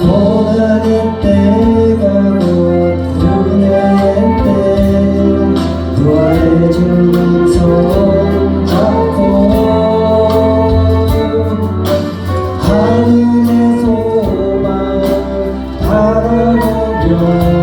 고난의 때가 곧 구내의 때 부활해주는 손 잡고 하늘의 소망 바라보며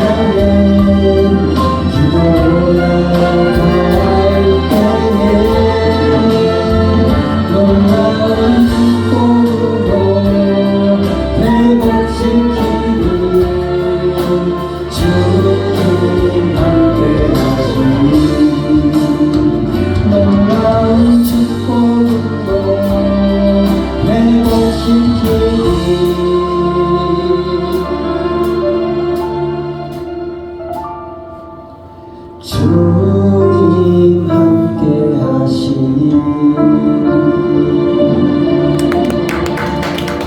down. 行